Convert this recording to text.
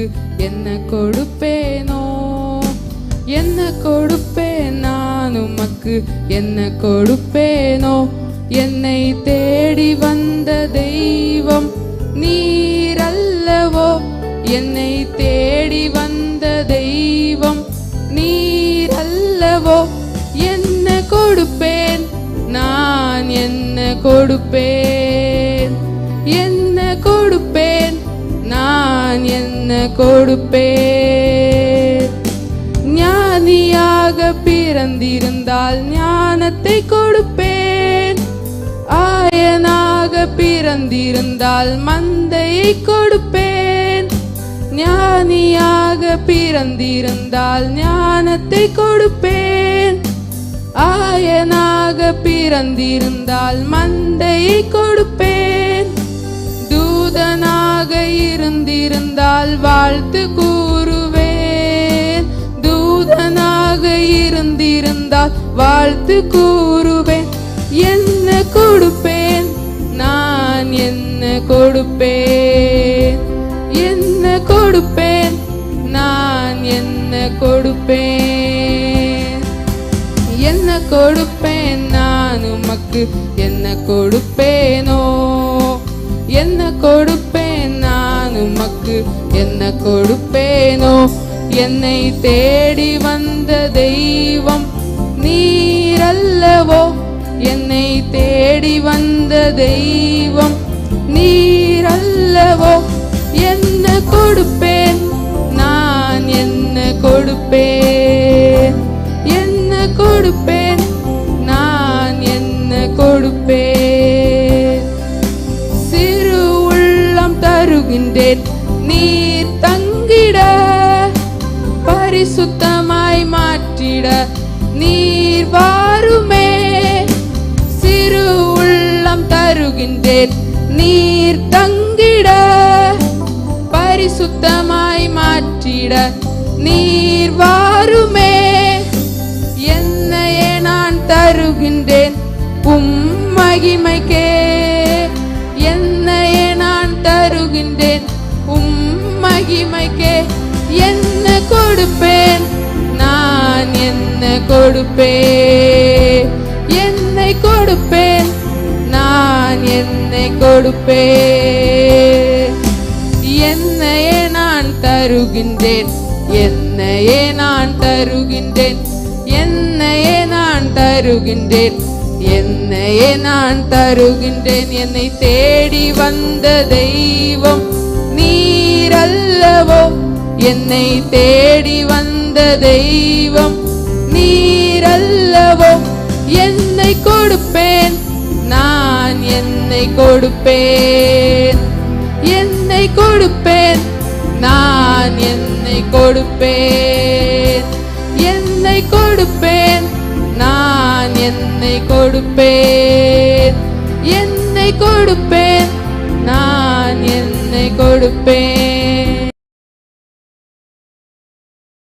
உனக்கு என்ன கொடுப்பேனோ? என்ன கொடுப்பேன் நான் உமக்கு? என்ன கொடுப்பேனோ? என்னை தேடி வந்த தெய்வம் நீரல்லவோ? என்னை தேடி வந்த தெய்வம் நீரல்லவோ? என்ன கொடுப்பேன்? நான் என்ன கொடுப்பேன்? என்ன என்ன கொடுப்பேன்? ஞானியாக பிறந்திருந்தால் ஞானத்தை கொடுப்பேன். ஆயனாக பிறந்திருந்தால் மந்தையை கொடுப்பேன். ஞானியாக பிறந்திருந்தால் ஞானத்தை கொடுப்பேன். ஆயனாக பிறந்திருந்தால் மந்தையை கொடுப்பேன். தூதனாக இருந்திருந்தால் வாழ்த்து கூறுவேன். தூதனாக இருந்திருந்தால் வாழ்த்து கூறுவேன். என்ன கொடுப்பேன்? நான் என்ன கொடுப்பேன்? என்ன கொடுப்பேன்? நான் என்ன கொடுப்பேன்? என்ன கொடுப்பேன்? நான் உமக்கு என்ன கொடுப்பேனோ? என்ன கொடுப்பேன் நான் உமக்கு? என்ன கொடுப்பேனோ? என்னை தேடி வந்த தெய்வம் நீரல்லவோ? என்னை தேடி வந்த தெய்வம் நீரல்லவோ? என்ன கொடுப்பேன்? நான் என்ன கொடுப்பேன்? என்ன கொடுப்பேன்? தருகின்றேன் நீர் தங்கிட பரிசுத்தமாய் மாற்றிட. நீர் வாருமே சிறு உள்ளம் தருகின்றேன். நீர் தங்கிட பரிசுத்தமாய் மாற்றிட. நீர் வாருமே என்னையே நான் தருகின்றேன். உம் மகிமைக்கே மகிமைக்கே என்ன கொடுப்பேன்? நான் என்ன கொடுப்பேன் என்னை கொடுப்பேன்? நான் என்னை கொடுப்பேன் என்னையே நான் தருகின்றேன். என்னையே நான் தருகின்றேன். என்னையே நான் தருகின்றேன். என்னையே நான் தருகின்றேன். என்னை தேடி வந்த தெய்வம் என்னை தேடி வந்த தெய்வம் நீரல்லவோ? என்னை கொடுப்பேன் நான் என்னை கொடுப்பேன். என்னை கொடுப்பேன் நான் என்னை கொடுப்பேன். என்னை கொடுப்பேன் நான் என்னை கொடுப்பேன். என்னை கொடுப்பேன் நான் என்னை கொடுப்பேன்.